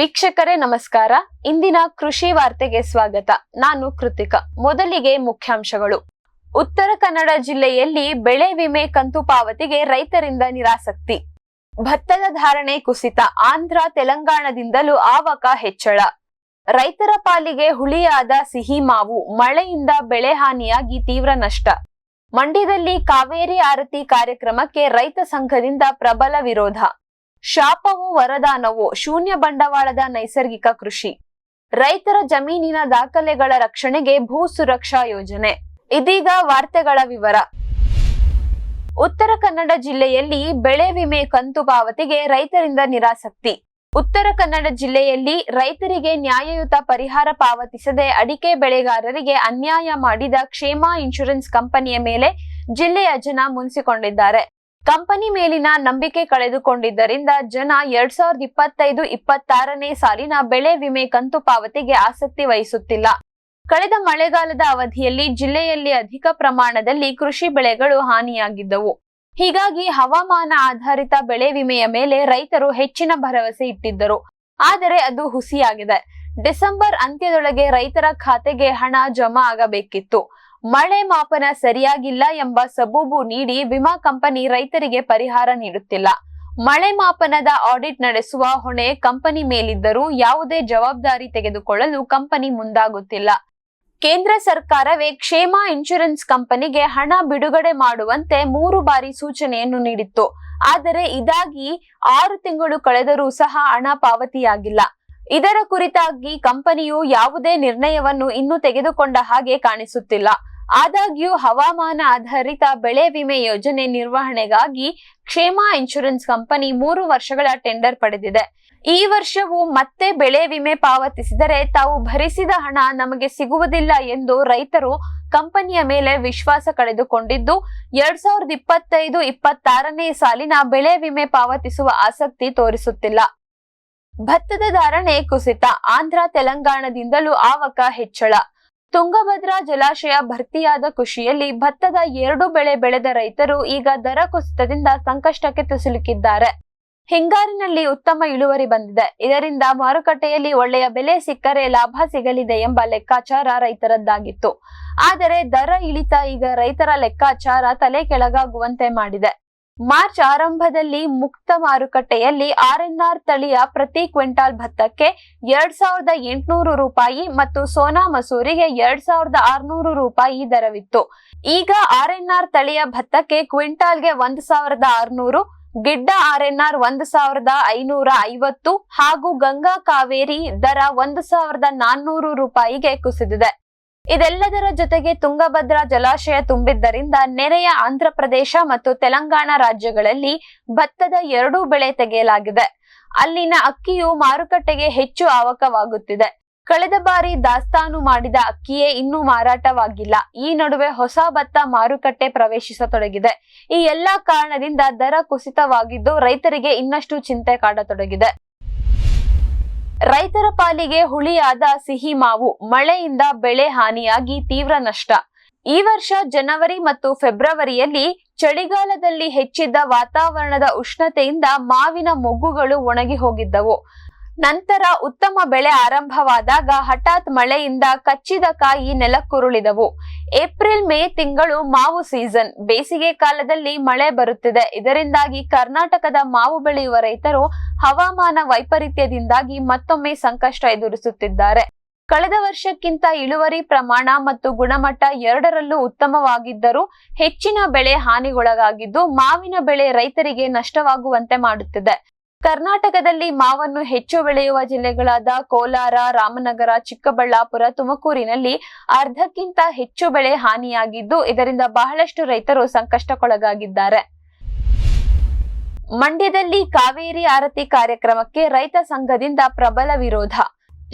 ವೀಕ್ಷಕರೇ, ನಮಸ್ಕಾರ. ಇಂದಿನ ಕೃಷಿ ವಾರ್ತೆಗೆ ಸ್ವಾಗತ. ನಾನು ಕೃತಿಕಾ. ಮೊದಲಿಗೆ ಮುಖ್ಯಾಂಶಗಳು. ಉತ್ತರ ಕನ್ನಡ ಜಿಲ್ಲೆಯಲ್ಲಿ ಬೆಳೆ ವಿಮೆ ಕಂತು ಪಾವತಿಗೆ ರೈತರಿಂದ ನಿರಾಸಕ್ತಿ. ಭತ್ತದ ಧಾರಣೆ ಕುಸಿತ. ಆಂಧ್ರ ತೆಲಂಗಾಣದಿಂದಲೂ ಆವಕ ಹೆಚ್ಚಳ. ರೈತರ ಪಾಲಿಗೆ ಹುಳಿಯಾದ ಸಿಹಿ ಮಾವು. ಮಳೆಯಿಂದ ಬೆಳೆ ಹಾನಿಯಾಗಿ ತೀವ್ರ ನಷ್ಟ. ಮಂಡ್ಯದಲ್ಲಿ ಕಾವೇರಿ ಆರತಿ ಕಾರ್ಯಕ್ರಮಕ್ಕೆ ರೈತ ಸಂಘದಿಂದ ಪ್ರಬಲ ವಿರೋಧ. ಶಾಪವೋ ವರದಾನವು ಶೂನ್ಯ ಬಂಡವಾಳದ ನೈಸರ್ಗಿಕ ಕೃಷಿ. ರೈತರ ಜಮೀನಿನ ದಾಖಲೆಗಳ ರಕ್ಷಣೆಗೆ ಭೂ ಸುರಕ್ಷಾ ಯೋಜನೆ. ಇದೀಗ ವಾರ್ತೆಗಳ ವಿವರ. ಉತ್ತರ ಕನ್ನಡ ಜಿಲ್ಲೆಯಲ್ಲಿ ಬೆಳೆ ವಿಮೆ ಕಂತು ಪಾವತಿಗೆ ರೈತರಿಂದ ನಿರಾಸಕ್ತಿ. ಉತ್ತರ ಕನ್ನಡ ಜಿಲ್ಲೆಯಲ್ಲಿ ರೈತರಿಗೆ ನ್ಯಾಯಯುತ ಪರಿಹಾರ ಪಾವತಿಸದೆ ಅಡಿಕೆ ಬೆಳೆಗಾರರಿಗೆ ಅನ್ಯಾಯ ಮಾಡಿದ ಕ್ಷೇಮ ಇನ್ಶೂರೆನ್ಸ್ ಕಂಪನಿಯ ಮೇಲೆ ಜಿಲ್ಲೆಯ ಜನ ಮುನ್ಸಿಕೊಂಡಿದ್ದಾರೆ. ಕಂಪನಿ ಮೇಲಿನ ನಂಬಿಕೆ ಕಳೆದುಕೊಂಡಿದ್ದರಿಂದ ಜನ ಎರಡ್ ಸಾವಿರದ ಇಪ್ಪತ್ತೈದು ಇಪ್ಪತ್ತಾರನೇ ಸಾಲಿನ ಬೆಳೆ ವಿಮೆ ಕಂತು ಪಾವತಿಗೆ ಆಸಕ್ತಿ ವಹಿಸುತ್ತಿಲ್ಲ. ಕಳೆದ ಮಳೆಗಾಲದ ಅವಧಿಯಲ್ಲಿ ಜಿಲ್ಲೆಯಲ್ಲಿ ಅಧಿಕ ಪ್ರಮಾಣದಲ್ಲಿ ಕೃಷಿ ಬೆಳೆಗಳು ಹಾನಿಯಾಗಿದ್ದವು. ಹೀಗಾಗಿ ಹವಾಮಾನ ಆಧಾರಿತ ಬೆಳೆ ವಿಮೆಯ ಮೇಲೆ ರೈತರು ಹೆಚ್ಚಿನ ಭರವಸೆ ಇಟ್ಟಿದ್ದರು. ಆದರೆ ಅದು ಹುಸಿಯಾಗಿದೆ. ಡಿಸೆಂಬರ್ ಅಂತ್ಯದೊಳಗೆ ರೈತರ ಖಾತೆಗೆ ಹಣ ಜಮಾ ಆಗಬೇಕಿತ್ತು. ಮಳೆ ಮಾಪನ ಸರಿಯಾಗಿಲ್ಲ ಎಂಬ ಸಬೂಬು ನೀಡಿ ವಿಮಾ ಕಂಪನಿ ರೈತರಿಗೆ ಪರಿಹಾರ ನೀಡುತ್ತಿಲ್ಲ. ಮಳೆ ಮಾಪನದ ಆಡಿಟ್ ನಡೆಸುವ ಹೊಣೆ ಕಂಪನಿ ಮೇಲಿದ್ದರೂ ಯಾವುದೇ ಜವಾಬ್ದಾರಿ ತೆಗೆದುಕೊಳ್ಳಲು ಕಂಪನಿ ಮುಂದಾಗುತ್ತಿಲ್ಲ. ಕೇಂದ್ರ ಸರ್ಕಾರವೇ ಕ್ಷೇಮ ಇನ್ಶೂರೆನ್ಸ್ ಕಂಪನಿಗೆ ಹಣ ಬಿಡುಗಡೆ ಮಾಡುವಂತೆ ಮೂರು ಬಾರಿ ಸೂಚನೆಯನ್ನು ನೀಡಿತ್ತು. ಆದರೆ ಇದಾಗಿ ಆರು ತಿಂಗಳು ಕಳೆದರೂ ಸಹ ಹಣ ಪಾವತಿಯಾಗಿಲ್ಲ. ಇದರ ಕುರಿತಾಗಿ ಕಂಪನಿಯು ಯಾವುದೇ ನಿರ್ಣಯವನ್ನು ಇನ್ನೂ ತೆಗೆದುಕೊಂಡ ಹಾಗೆ ಕಾಣಿಸುತ್ತಿಲ್ಲ. ಆದಾಗ್ಯೂ ಹವಾಮಾನ ಆಧಾರಿತ ಬೆಳೆ ವಿಮೆ ಯೋಜನೆ ನಿರ್ವಹಣೆಗಾಗಿ ಕ್ಷೇಮ ಇನ್ಶೂರೆನ್ಸ್ ಕಂಪನಿ ಮೂರು ವರ್ಷಗಳ ಟೆಂಡರ್ ಪಡೆದಿದೆ. ಈ ವರ್ಷವು ಮತ್ತೆ ಬೆಳೆ ವಿಮೆ ಪಾವತಿಸಿದರೆ ತಾವು ಭರಿಸಿದ ಹಣ ನಮಗೆ ಸಿಗುವುದಿಲ್ಲ ಎಂದು ರೈತರು ಕಂಪನಿಯ ಮೇಲೆ ವಿಶ್ವಾಸ ಕಳೆದುಕೊಂಡಿದ್ದು, ಎರಡ್ ಸಾವಿರದ ಇಪ್ಪತ್ತೈದು ಇಪ್ಪತ್ತಾರನೇ ಸಾಲಿನ ಬೆಳೆ ವಿಮೆ ಪಾವತಿಸುವ ಆಸಕ್ತಿ ತೋರಿಸುತ್ತಿಲ್ಲ. ಭತ್ತದ ಧಾರಣೆ ಕುಸಿತ, ಆಂಧ್ರ, ತೆಲಂಗಾಣದಿಂದಲೂ ಆವಕ ಹೆಚ್ಚಳ. ತುಂಗಭದ್ರಾ ಜಲಾಶಯ ಭರ್ತಿಯಾದ ಖುಷಿಯಲ್ಲಿ ಭತ್ತದ ಎರಡು ಬೆಳೆ ಬೆಳೆದ ರೈತರು ಈಗ ದರ ಕುಸಿತದಿಂದ ಸಂಕಷ್ಟಕ್ಕೆ ತುಸಿಲುಕಿದ್ದಾರೆ. ಹಿಂಗಾರಿನಲ್ಲಿ ಉತ್ತಮ ಇಳುವರಿ ಬಂದಿದೆ. ಇದರಿಂದ ಮಾರುಕಟ್ಟೆಯಲ್ಲಿ ಒಳ್ಳೆಯ ಬೆಲೆ ಸಿಕ್ಕರೆ ಲಾಭ ಸಿಗಲಿದೆ ಎಂಬ ಲೆಕ್ಕಾಚಾರ ರೈತರದ್ದಾಗಿತ್ತು. ಆದರೆ ದರ ಇಳಿತ ಈಗ ರೈತರ ಲೆಕ್ಕಾಚಾರ ತಲೆ ಕೆಳಗಾಗುವಂತೆ ಮಾಡಿದೆ. ಮಾರ್ಚ್ ಆರಂಭದಲ್ಲಿ ಮುಕ್ತ ಮಾರುಕಟ್ಟೆಯಲ್ಲಿ ಆರ್ಎನ್ಆರ್ ತಳಿಯ ಪ್ರತಿ ಕ್ವಿಂಟಾಲ್ ಭತ್ತಕ್ಕೆ ಎರಡ್ ಸಾವಿರದ ಎಂಟುನೂರು ರೂಪಾಯಿ ಮತ್ತು ಸೋನಾ ಮಸೂರಿಗೆ ಎರಡ್ ಸಾವಿರದ ಆರ್ನೂರು ರೂಪಾಯಿ ದರವಿತ್ತು. ಈಗ ಆರ್ಎನ್ಆರ್ ತಳಿಯ ಭತ್ತಕ್ಕೆ ಕ್ವಿಂಟಾಲ್ಗೆ ಒಂದ್ ಸಾವಿರದ ಆರ್ನೂರು, ಗಿಡ್ಡ ಆರ್ಎನ್ಆರ್ ಒಂದು ಸಾವಿರದ ಐನೂರ ಐವತ್ತು ಹಾಗೂ ಗಂಗಾ ಕಾವೇರಿ ದರ ಒಂದು ಸಾವಿರದ ನಾನ್ನೂರು ರೂಪಾಯಿಗೆ ಕುಸಿದಿದೆ. ಇದೆಲ್ಲದರ ಜೊತೆಗೆ ತುಂಗಭದ್ರಾ ಜಲಾಶಯ ತುಂಬಿದ್ದರಿಂದ ನೆರೆಯ ಆಂಧ್ರ ಪ್ರದೇಶ ಮತ್ತು ತೆಲಂಗಾಣ ರಾಜ್ಯಗಳಲ್ಲಿ ಭತ್ತದ ಎರಡೂ ಬೆಳೆ ತೆಗೆಯಲಾಗಿದೆ. ಅಲ್ಲಿನ ಅಕ್ಕಿಯು ಮಾರುಕಟ್ಟೆಗೆ ಹೆಚ್ಚು ಆವಕವಾಗುತ್ತಿದೆ. ಕಳೆದ ಬಾರಿ ದಾಸ್ತಾನು ಮಾಡಿದ ಅಕ್ಕಿಯೇ ಇನ್ನೂ ಮಾರಾಟವಾಗಿಲ್ಲ. ಈ ನಡುವೆ ಹೊಸ ಭತ್ತ ಮಾರುಕಟ್ಟೆ ಪ್ರವೇಶಿಸತೊಡಗಿದೆ. ಈ ಎಲ್ಲಾ ಕಾರಣದಿಂದ ದರ ಕುಸಿತವಾಗಿದ್ದು ರೈತರಿಗೆ ಇನ್ನಷ್ಟು ಚಿಂತೆ ಕಾಡತೊಡಗಿದೆ. ರೈತರ ಪಾಲಿಗೆ ಹುಳಿಯಾದ ಸಿಹಿ ಮಾವು ಮಳೆಯಿಂದ ಬೆಳೆ ಹಾನಿಯಾಗಿ ತೀವ್ರ ನಷ್ಟ. ಈ ವರ್ಷ ಜನವರಿ ಮತ್ತು ಫೆಬ್ರವರಿಯಲ್ಲಿ ಚಳಿಗಾಲದಲ್ಲಿ ಹೆಚ್ಚಿದ್ದ ವಾತಾವರಣದ ಉಷ್ಣತೆಯಿಂದ ಮಾವಿನ ಮೊಗ್ಗುಗಳು ಒಣಗಿ ಹೋಗಿದ್ದವು. ನಂತರ ಉತ್ತಮ ಬೆಳೆ ಆರಂಭವಾದಾಗ ಹಠಾತ್ ಮಳೆಯಿಂದ ಕಚ್ಚಿದ ಕಾಯಿ ನೆಲಕ್ಕುರುಳಿದವು. ಏಪ್ರಿಲ್, ಮೇ ತಿಂಗಳು ಮಾವು ಸೀಸನ್. ಬೇಸಿಗೆ ಕಾಲದಲ್ಲಿ ಮಳೆ ಬರುತ್ತಿದೆ. ಇದರಿಂದಾಗಿ ಕರ್ನಾಟಕದ ಮಾವು ಬೆಳೆಯುವ ರೈತರು ಹವಾಮಾನ ವೈಪರೀತ್ಯದಿಂದಾಗಿ ಮತ್ತೊಮ್ಮೆ ಸಂಕಷ್ಟ ಎದುರಿಸುತ್ತಿದ್ದಾರೆ. ಕಳೆದ ವರ್ಷಕ್ಕಿಂತ ಇಳುವರಿ ಪ್ರಮಾಣ ಮತ್ತು ಗುಣಮಟ್ಟ ಎರಡರಲ್ಲೂ ಉತ್ತಮವಾಗಿದ್ದರೂ ಹೆಚ್ಚಿನ ಬೆಳೆ ಹಾನಿಗೊಳಗಾಗಿದ್ದು ಮಾವಿನ ಬೆಳೆ ರೈತರಿಗೆ ನಷ್ಟವಾಗುವಂತೆ ಮಾಡುತ್ತಿದೆ. ಕರ್ನಾಟಕದಲ್ಲಿ ಮಾವನ್ನು ಹೆಚ್ಚು ಬೆಳೆಯುವ ಜಿಲ್ಲೆಗಳಾದ ಕೋಲಾರ, ರಾಮನಗರ, ಚಿಕ್ಕಬಳ್ಳಾಪುರ, ತುಮಕೂರಿನಲ್ಲಿ ಅರ್ಧಕ್ಕಿಂತ ಹೆಚ್ಚು ಬೆಳೆ ಹಾನಿಯಾಗಿದ್ದು, ಇದರಿಂದ ಬಹಳಷ್ಟು ರೈತರು ಸಂಕಷ್ಟಕ್ಕೊಳಗಾಗಿದ್ದಾರೆ. ಮಂಡ್ಯದಲ್ಲಿ ಕಾವೇರಿ ಆರತಿ ಕಾರ್ಯಕ್ರಮಕ್ಕೆ ರೈತ ಸಂಘದಿಂದ ಪ್ರಬಲ ವಿರೋಧ.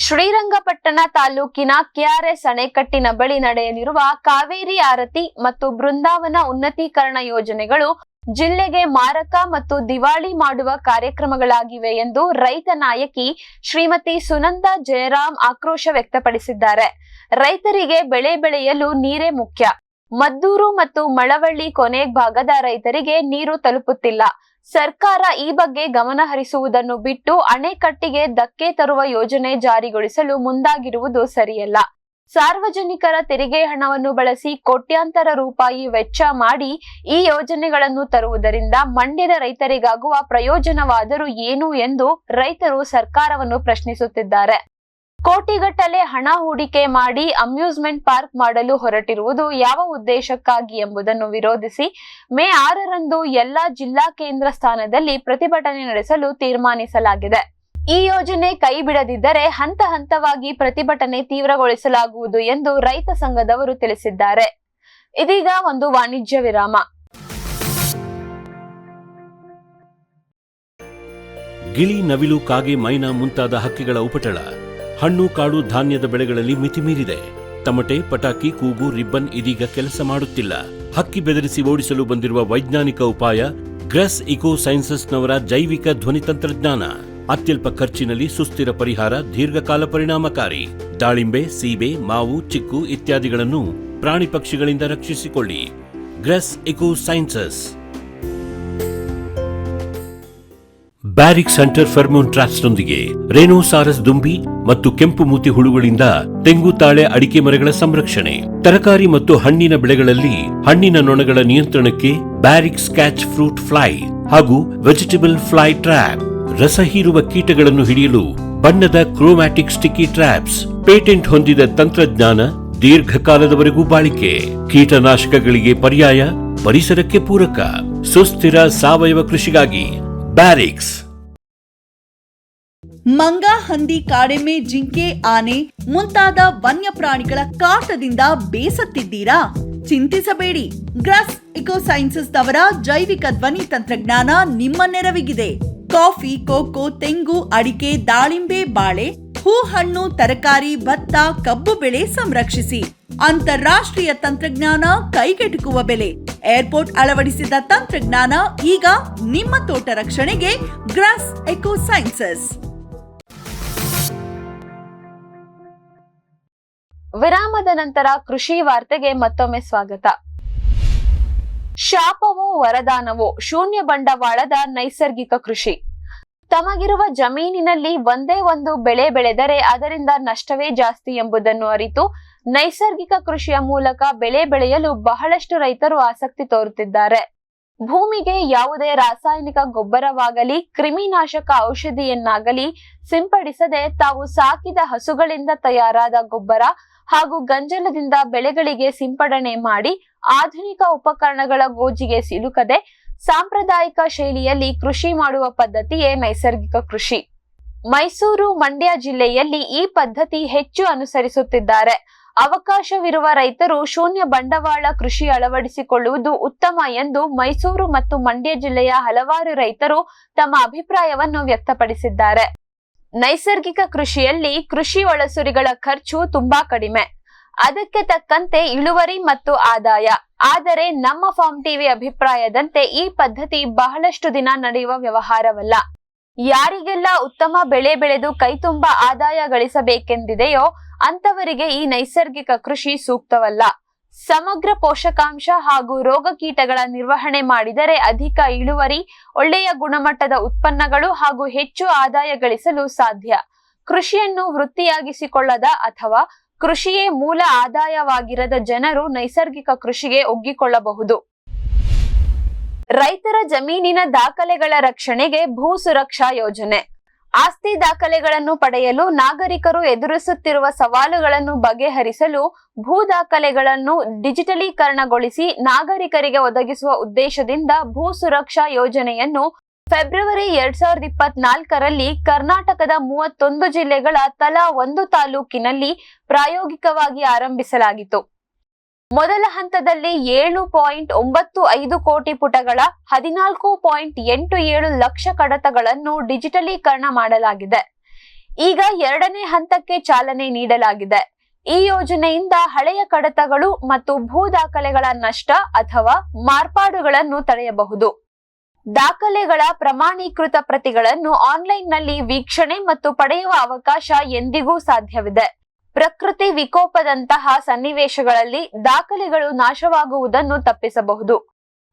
ಶ್ರೀರಂಗಪಟ್ಟಣ ತಾಲೂಕಿನ ಕೆಆರ್ಎಸ್ ಅಣೆಕಟ್ಟಿನ ಬಳಿ ನಡೆಯಲಿರುವ ಕಾವೇರಿ ಆರತಿ ಮತ್ತು ಬೃಂದಾವನ ಉನ್ನತೀಕರಣ ಯೋಜನೆಗಳು ಜಿಲ್ಲೆಗೆ ಮಾರಕ ಮತ್ತು ದಿವಾಳಿ ಮಾಡುವ ಕಾರ್ಯಕ್ರಮಗಳಾಗಿವೆ ಎಂದು ರೈತ ನಾಯಕಿ ಶ್ರೀಮತಿ ಸುನಂದ ಜಯರಾಮ್ ಆಕ್ರೋಶ ವ್ಯಕ್ತಪಡಿಸಿದ್ದಾರೆ. ರೈತರಿಗೆ ಬೆಳೆ ಬೆಳೆಯಲು ನೀರೇ ಮುಖ್ಯ. ಮದ್ದೂರು ಮತ್ತು ಮಳವಳ್ಳಿ ಕೊನೆ ಭಾಗದ ರೈತರಿಗೆ ನೀರು ತಲುಪುತ್ತಿಲ್ಲ. ಸರ್ಕಾರ ಈ ಬಗ್ಗೆ ಗಮನ ಹರಿಸುವುದನ್ನು ಬಿಟ್ಟು ಅಣೆಕಟ್ಟಿಗೆ ಧಕ್ಕೆ ತರುವ ಯೋಜನೆ ಜಾರಿಗೊಳಿಸಲು ಮುಂದಾಗಿರುವುದು ಸರಿಯಲ್ಲ. ಸಾರ್ವಜನಿಕರ ತೆರಿಗೆ ಹಣವನ್ನು ಬಳಸಿ ಕೋಟ್ಯಾಂತರ ರೂಪಾಯಿ ವೆಚ್ಚ ಮಾಡಿ ಈ ಯೋಜನೆಗಳನ್ನು ತರುವುದರಿಂದ ಮಂಡ್ಯದ ರೈತರಿಗಾಗುವ ಪ್ರಯೋಜನವಾದರೂ ಏನು ಎಂದು ರೈತರು ಸರ್ಕಾರವನ್ನು ಪ್ರಶ್ನಿಸುತ್ತಿದ್ದಾರೆ. ಕೋಟಿಗಟ್ಟಲೆ ಹಣ ಹೂಡಿಕೆ ಮಾಡಿ ಅಮ್ಯೂಸ್ಮೆಂಟ್ ಪಾರ್ಕ್ ಮಾಡಲು ಹೊರಟಿರುವುದು ಯಾವ ಉದ್ದೇಶಕ್ಕಾಗಿ ಎಂಬುದನ್ನು ವಿರೋಧಿಸಿ ಮೇ ಆರರಂದು ಎಲ್ಲಾ ಜಿಲ್ಲಾ ಕೇಂದ್ರ ಸ್ಥಾನದಲ್ಲಿ ಪ್ರತಿಭಟನೆ ನಡೆಸಲು ತೀರ್ಮಾನಿಸಲಾಗಿದೆ. ಈ ಯೋಜನೆ ಕೈ ಬಿಡದಿದ್ದರೆ ಹಂತ ಹಂತವಾಗಿ ಪ್ರತಿಭಟನೆ ತೀವ್ರಗೊಳಿಸಲಾಗುವುದು ಎಂದು ರೈತ ಸಂಘದವರು ತಿಳಿಸಿದ್ದಾರೆ. ಇದೀಗ ಒಂದು ವಾಣಿಜ್ಯ ವಿರಾಮ. ಗಿಳಿ ನವಿಲು ಕಾಗೆ ಮೈನಾ ಮುಂತಾದ ಹಕ್ಕಿಗಳ ಉಪಟಳ, ಹಣ್ಣು ಕಾಡು ಧಾನ್ಯದ ಬೆಳೆಗಳಲ್ಲಿ ಮಿತಿ ಮೀರಿದೆ ತಮಟೆ, ಪಟಾಕಿ, ಕೂಗು, ರಿಬ್ಬನ್ ಇದೀಗ ಕೆಲಸ ಮಾಡುತ್ತಿಲ್ಲ. ಹಕ್ಕಿ ಬೆದರಿಸಿ ಓಡಿಸಲು ಬಂದಿರುವ ವೈಜ್ಞಾನಿಕ ಉಪಾಯ, ಗ್ರಸ್ ಇಕೋ ಸೈನ್ಸಸ್ನವರ ಜೈವಿಕ ಧ್ವನಿ ತಂತ್ರಜ್ಞಾನ ಅತ್ಯಲ್ಪ ಖರ್ಚಿನಲ್ಲಿ ಸುಸ್ಥಿರ ಪರಿಹಾರ, ದೀರ್ಘಕಾಲ ಪರಿಣಾಮಕಾರಿ. ದಾಳಿಂಬೆ, ಸೀಬೆ, ಮಾವು, ಚಿಕ್ಕು ಇತ್ಯಾದಿಗಳನ್ನು ಪ್ರಾಣಿ ಪಕ್ಷಿಗಳಿಂದ ರಕ್ಷಿಸಿಕೊಳ್ಳಿ. ಗ್ರೆಸ್ eco sciences. Barrix centre pheromone ಟ್ರಾಪ್ಸ್ನೊಂದಿಗೆ rhinoceros ದುಂಬಿ ಮತ್ತು ಕೆಂಪು ಮೂತಿ ಹುಳುಗಳಿಂದ ತೆಂಗು ತಾಳೆ ಅಡಿಕೆ ಮರಗಳ ಸಂರಕ್ಷಣೆ. ತರಕಾರಿ ಮತ್ತು ಹಣ್ಣಿನ ಬೆಳೆಗಳಲ್ಲಿ ಹಣ್ಣಿನ ನೊಣಗಳ ನಿಯಂತ್ರಣಕ್ಕೆ ಬ್ಯಾರಿಕ್ ಸ್ಕ್ಯಾಚ್ ಫ್ರೂಟ್ ಫ್ಲೈ ಹಾಗೂ ವೆಜಿಟೇಬಲ್ ಫ್ಲೈ ಟ್ರ್ಯಾಪ್. ರಸ ಹೀರುವ ಕೀಟಗಳನ್ನು ಹಿಡಿಯಲು ಬಣ್ಣದ ಕ್ರೋಮ್ಯಾಟಿಕ್ ಸ್ಟಿಕ್ಕಿ ಟ್ರ್ಯಾಪ್ಸ್, ಪೇಟೆಂಟ್ ಹೊಂದಿದ ತಂತ್ರಜ್ಞಾನ, ದೀರ್ಘಕಾಲದವರೆಗೂ ಬಾಳಿಕೆ, ಕೀಟನಾಶಕಗಳಿಗೆ ಪರ್ಯಾಯ, ಪರಿಸರಕ್ಕೆ ಪೂರಕ, ಸುಸ್ಥಿರ ಸಾವಯವ ಕೃಷಿಗಾಗಿ ಬ್ಯಾರಿಕ್ಸ್. ಮಂಗ ಹಂದಿ ಕಾಡೆಮ್ಮೆ ಜಿಂಕೆ ಆನೆ ಮುಂತಾದ ವನ್ಯ ಪ್ರಾಣಿಗಳ ಕಾಟದಿಂದ ಬೇಸತ್ತಿದ್ದೀರಾ? ಚಿಂತಿಸಬೇಡಿ. ಗ್ರಾಸ್ ಇಕೋಸೈನ್ಸಸ್ ನವರ ಜೈವಿಕ ಧ್ವನಿ ತಂತ್ರಜ್ಞಾನ ನಿಮ್ಮ ನೆರವಿಗಿದೆ. ಕಾಫಿ, ಕೋಕೋ, ತೆಂಗು, ಅಡಿಕೆ, ದಾಳಿಂಬೆ, ಬಾಳೆ ಹೂ ಹಣ್ಣು ತರಕಾರಿ, ಭತ್ತ, ಕಬ್ಬು ಬೆಳೆ ಸಂರಕ್ಷಿಸಿ. ಅಂತಾರಾಷ್ಟ್ರೀಯ ತಂತ್ರಜ್ಞಾನ ಕೈಗೆಟುಕುವ ಬೆಲೆ. ಏರ್ಪೋರ್ಟ್ ಅಳವಡಿಸಿದ ತಂತ್ರಜ್ಞಾನ ಈಗ ನಿಮ್ಮ ತೋಟ ರಕ್ಷಣೆಗೆ ಗ್ರಾಸ್ ಎಕೋ ಸೈನ್ಸಸ್. ವಿರಾಮದ ನಂತರ ಕೃಷಿ ವಾರ್ತೆಗೆ ಮತ್ತೊಮ್ಮೆ ಸ್ವಾಗತ. ಶಾಪವೋ ವರದಾನವೋ ಶೂನ್ಯ ಬಂಡವಾಳದ ನೈಸರ್ಗಿಕ ಕೃಷಿ. ತಮಗಿರುವ ಜಮೀನಿನಲ್ಲಿ ಒಂದೇ ಒಂದು ಬೆಳೆ ಬೆಳೆದರೆ ಅದರಿಂದ ನಷ್ಟವೇ ಜಾಸ್ತಿ ಎಂಬುದನ್ನು ಅರಿತು ನೈಸರ್ಗಿಕ ಕೃಷಿಯ ಮೂಲಕ ಬೆಳೆ ಬೆಳೆಯಲು ಬಹಳಷ್ಟು ರೈತರು ಆಸಕ್ತಿ ತೋರುತ್ತಿದ್ದಾರೆ. ಭೂಮಿಗೆ ಯಾವುದೇ ರಾಸಾಯನಿಕ ಗೊಬ್ಬರವಾಗಲಿ, ಕ್ರಿಮಿನಾಶಕ ಔಷಧಿಯನ್ನಾಗಲಿ ಸಿಂಪಡಿಸದೆ ತಾವು ಸಾಕಿದ ಹಸುಗಳಿಂದ ತಯಾರಾದ ಗೊಬ್ಬರ ಹಾಗೂ ಗಂಜಲದಿಂದ ಬೆಳೆಗಳಿಗೆ ಸಿಂಪಡಣೆ ಮಾಡಿ ಆಧುನಿಕ ಉಪಕರಣಗಳ ಗೋಜಿಗೆ ಸಿಲುಕದೆ ಸಾಂಪ್ರದಾಯಿಕ ಶೈಲಿಯಲ್ಲಿ ಕೃಷಿ ಮಾಡುವ ಪದ್ಧತಿಯೇ ನೈಸರ್ಗಿಕ ಕೃಷಿ. ಮೈಸೂರು ಮಂಡ್ಯ ಜಿಲ್ಲೆಯಲ್ಲಿ ಈ ಪದ್ಧತಿ ಹೆಚ್ಚು ಅನುಸರಿಸುತ್ತಿದ್ದಾರೆ. ಅವಕಾಶವಿರುವ ರೈತರು ಶೂನ್ಯ ಬಂಡವಾಳ ಕೃಷಿ ಅಳವಡಿಸಿಕೊಳ್ಳುವುದು ಉತ್ತಮ ಎಂದು ಮೈಸೂರು ಮತ್ತು ಮಂಡ್ಯ ಜಿಲ್ಲೆಯ ಹಲವಾರು ರೈತರು ತಮ್ಮ ಅಭಿಪ್ರಾಯವನ್ನು ವ್ಯಕ್ತಪಡಿಸಿದ್ದಾರೆ. ನೈಸರ್ಗಿಕ ಕೃಷಿಯಲ್ಲಿ ಕೃಷಿ ಒಳಸುರಿಗಳ ಖರ್ಚು ತುಂಬಾ ಕಡಿಮೆ. ಅದಕ್ಕೆ ತಕ್ಕಂತೆ ಇಳುವರಿ ಮತ್ತು ಆದಾಯ. ಆದರೆ ನಮ್ಮ ಫಾರ್ಮ್ ಟಿವಿ ಅಭಿಪ್ರಾಯದಂತೆ ಈ ಪದ್ಧತಿ ಬಹಳಷ್ಟು ದಿನ ನಡೆಯುವ ವ್ಯವಹಾರವಲ್ಲ. ಯಾರಿಗೆಲ್ಲ ಉತ್ತಮ ಬೆಳೆ ಬೆಳೆದು ಕೈತುಂಬ ಆದಾಯ ಗಳಿಸಬೇಕೆಂದಿದೆಯೋ ಅಂತವರಿಗೆ ಈ ನೈಸರ್ಗಿಕ ಕೃಷಿ ಸೂಕ್ತವಲ್ಲ. ಸಮಗ್ರ ಪೋಷಕಾಂಶ ಹಾಗೂ ರೋಗ ಕೀಟಗಳ ನಿರ್ವಹಣೆ ಮಾಡಿದರೆ ಅಧಿಕ ಇಳುವರಿ, ಒಳ್ಳೆಯ ಗುಣಮಟ್ಟದ ಉತ್ಪನ್ನಗಳು ಹಾಗೂ ಹೆಚ್ಚು ಆದಾಯ ಗಳಿಸಲು ಸಾಧ್ಯ. ಕೃಷಿಯನ್ನು ವೃತ್ತಿಯಾಗಿಸಿಕೊಳ್ಳದ ಅಥವಾ ಕೃಷಿಯೇ ಮೂಲ ಆದಾಯವಾಗಿರದ ಜನರು ನೈಸರ್ಗಿಕ ಕೃಷಿಗೆ ಒಗ್ಗಿಕೊಳ್ಳಬಹುದು. ರೈತರ ಜಮೀನಿನ ದಾಖಲೆಗಳ ರಕ್ಷಣೆಗೆ ಭೂ ಸುರಕ್ಷಾ ಯೋಜನೆ. ಆಸ್ತಿ ದಾಖಲೆಗಳನ್ನು ಪಡೆಯಲು ನಾಗರಿಕರು ಎದುರಿಸುತ್ತಿರುವ ಸವಾಲುಗಳನ್ನು ಬಗೆಹರಿಸಲು ಭೂ ದಾಖಲೆಗಳನ್ನು ಡಿಜಿಟಲೀಕರಣಗೊಳಿಸಿ ನಾಗರಿಕರಿಗೆ ಒದಗಿಸುವ ಉದ್ದೇಶದಿಂದ ಭೂ ಸುರಕ್ಷಾ ಯೋಜನೆಯನ್ನು ಫೆಬ್ರವರಿ ಎರಡ್ ಸಾವಿರದ ಇಪ್ಪತ್ನಾಲ್ಕರಲ್ಲಿ ಕರ್ನಾಟಕದ ಮೂವತ್ತೊಂದು ಜಿಲ್ಲೆಗಳ ತಲಾ ಒಂದು ತಾಲೂಕಿನಲ್ಲಿ ಪ್ರಾಯೋಗಿಕವಾಗಿ ಆರಂಭಿಸಲಾಗಿತ್ತು. ಮೊದಲ ಹಂತದಲ್ಲಿ ಏಳು ಪಾಯಿಂಟ್ ಒಂಬತ್ತು ಐದು ಕೋಟಿ ಪುಟಗಳ ಹದಿನಾಲ್ಕು ಪಾಯಿಂಟ್ ಎಂಟು ಏಳು ಲಕ್ಷ ಕಡತಗಳನ್ನು ಡಿಜಿಟಲೀಕರಣ ಮಾಡಲಾಗಿದೆ. ಈಗ ಎರಡನೇ ಹಂತಕ್ಕೆ ಚಾಲನೆ ನೀಡಲಾಗಿದೆ. ಈ ಯೋಜನೆಯಿಂದ ಹಳೆಯ ಕಡತಗಳು ಮತ್ತು ಭೂ ದಾಖಲೆಗಳ ನಷ್ಟ ಅಥವಾ ಮಾರ್ಪಾಡುಗಳನ್ನು ತಡೆಯಬಹುದು. ದಾಖಲೆಗಳ ಪ್ರಮಾಣೀಕೃತ ಪ್ರತಿಗಳನ್ನು ಆನ್ಲೈನ್ನಲ್ಲಿ ವೀಕ್ಷಣೆ ಮತ್ತು ಪಡೆಯುವ ಅವಕಾಶ ಎಂದಿಗೂ ಸಾಧ್ಯವಿದೆ. ಪ್ರಕೃತಿ ವಿಕೋಪದಂತಹ ಸನ್ನಿವೇಶಗಳಲ್ಲಿ ದಾಖಲೆಗಳು ನಾಶವಾಗುವುದನ್ನು ತಪ್ಪಿಸಬಹುದು.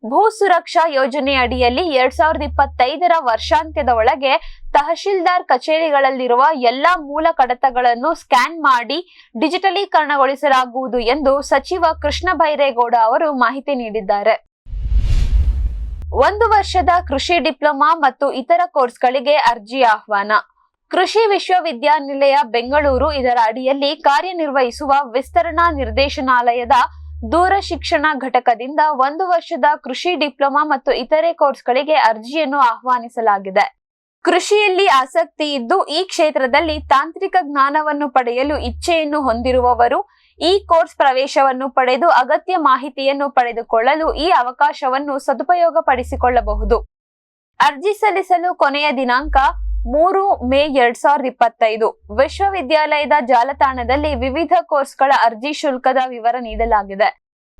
ಭೂ ಸುರಕ್ಷಾ ಯೋಜನೆ ಅಡಿಯಲ್ಲಿ ಎರಡ್ ಸಾವಿರದ ಇಪ್ಪತ್ತೈದರ ವರ್ಷಾಂತ್ಯದ ಒಳಗೆ ತಹಶೀಲ್ದಾರ್ ಕಚೇರಿಗಳಲ್ಲಿರುವ ಎಲ್ಲಾ ಮೂಲ ಕಡತಗಳನ್ನು ಸ್ಕ್ಯಾನ್ ಮಾಡಿ ಡಿಜಿಟಲೀಕರಣಗೊಳಿಸಲಾಗುವುದು ಎಂದು ಸಚಿವ ಕೃಷ್ಣ ಬೈರೇಗೌಡ ಅವರು ಮಾಹಿತಿ ನೀಡಿದ್ದಾರೆ. ಒಂದು ವರ್ಷದ ಕೃಷಿ ಡಿಪ್ಲೊಮಾ ಮತ್ತು ಇತರ ಕೋರ್ಸ್ಗಳಿಗೆ ಅರ್ಜಿ ಆಹ್ವಾನ. ಕೃಷಿ ವಿಶ್ವವಿದ್ಯಾನಿಲಯ ಬೆಂಗಳೂರು ಇದರ ಅಡಿಯಲ್ಲಿ ಕಾರ್ಯನಿರ್ವಹಿಸುವ ವಿಸ್ತರಣಾ ನಿರ್ದೇಶನಾಲಯದ ದೂರ ಶಿಕ್ಷಣ ಘಟಕದಿಂದ ಒಂದು ವರ್ಷದ ಕೃಷಿ ಡಿಪ್ಲೊಮಾ ಮತ್ತು ಇತರೆ ಕೋರ್ಸ್ಗಳಿಗೆ ಅರ್ಜಿಯನ್ನು ಆಹ್ವಾನಿಸಲಾಗಿದೆ. ಕೃಷಿಯಲ್ಲಿ ಆಸಕ್ತಿ ಇದ್ದು ಈ ಕ್ಷೇತ್ರದಲ್ಲಿ ತಾಂತ್ರಿಕ ಜ್ಞಾನವನ್ನು ಪಡೆಯಲು ಇಚ್ಛೆಯನ್ನು ಹೊಂದಿರುವವರು ಈ ಕೋರ್ಸ್ ಪ್ರವೇಶವನ್ನು ಪಡೆದು ಅಗತ್ಯ ಮಾಹಿತಿಯನ್ನು ಪಡೆದುಕೊಳ್ಳಲು ಈ ಅವಕಾಶವನ್ನು ಸದುಪಯೋಗಪಡಿಸಿಕೊಳ್ಳಬಹುದು. ಅರ್ಜಿ ಸಲ್ಲಿಸಲು ಕೊನೆಯ ದಿನಾಂಕ ಮೂರು ಮೇ ಎರಡ್ ಸಾವಿರದ ಇಪ್ಪತ್ತೈದು ವಿಶ್ವವಿದ್ಯಾಲಯದ ಜಾಲತಾಣದಲ್ಲಿ ವಿವಿಧ ಕೋರ್ಸ್ಗಳ ಅರ್ಜಿ ಶುಲ್ಕದ ವಿವರ ನೀಡಲಾಗಿದೆ.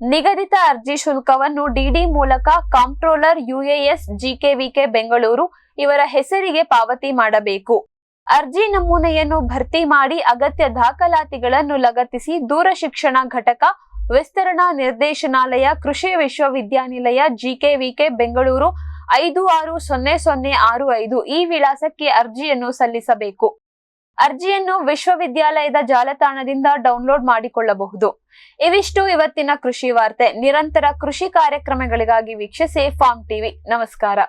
ನಿಗದಿತ ಅರ್ಜಿ ಶುಲ್ಕವನ್ನು ಡಿಡಿ ಮೂಲಕ ಕಾಂಪ್ಟ್ರೋಲರ್ ಯುಎಎಸ್ ಜಿಕೆವಿಕೆ ಬೆಂಗಳೂರು ಇವರ ಹೆಸರಿಗೆ ಪಾವತಿ ಮಾಡಬೇಕು. ಅರ್ಜಿ ನಮೂನೆಯನ್ನು ಭರ್ತಿ ಮಾಡಿ ಅಗತ್ಯ ದಾಖಲಾತಿಗಳನ್ನು ಲಗತ್ತಿಸಿ ದೂರ ಶಿಕ್ಷಣ ಘಟಕ, ವಿಸ್ತರಣಾ ನಿರ್ದೇಶನಾಲಯ, ಕೃಷಿ ವಿಶ್ವವಿದ್ಯಾನಿಲಯ ಜಿಕೆವಿಕೆ ಬೆಂಗಳೂರು ಐದು ಆರು ಸೊನ್ನೆ ಸೊನ್ನೆ ಆರು ಐದು ಈ ವಿಳಾಸಕ್ಕೆ ಅರ್ಜಿಯನ್ನು ಸಲ್ಲಿಸಬೇಕು. ಅರ್ಜಿಯನ್ನು ವಿಶ್ವವಿದ್ಯಾಲಯದ ಜಾಲತಾಣದಿಂದ ಡೌನ್ಲೋಡ್ ಮಾಡಿಕೊಳ್ಳಬಹುದು. ಇವಿಷ್ಟು ಇವತ್ತಿನ ಕೃಷಿ ವಾರ್ತೆ. ನಿರಂತರ ಕೃಷಿ ಕಾರ್ಯಕ್ರಮಗಳಿಗಾಗಿ ವೀಕ್ಷಿಸಿ ಫಾರ್ಮ್ ಟಿವಿ. ನಮಸ್ಕಾರ.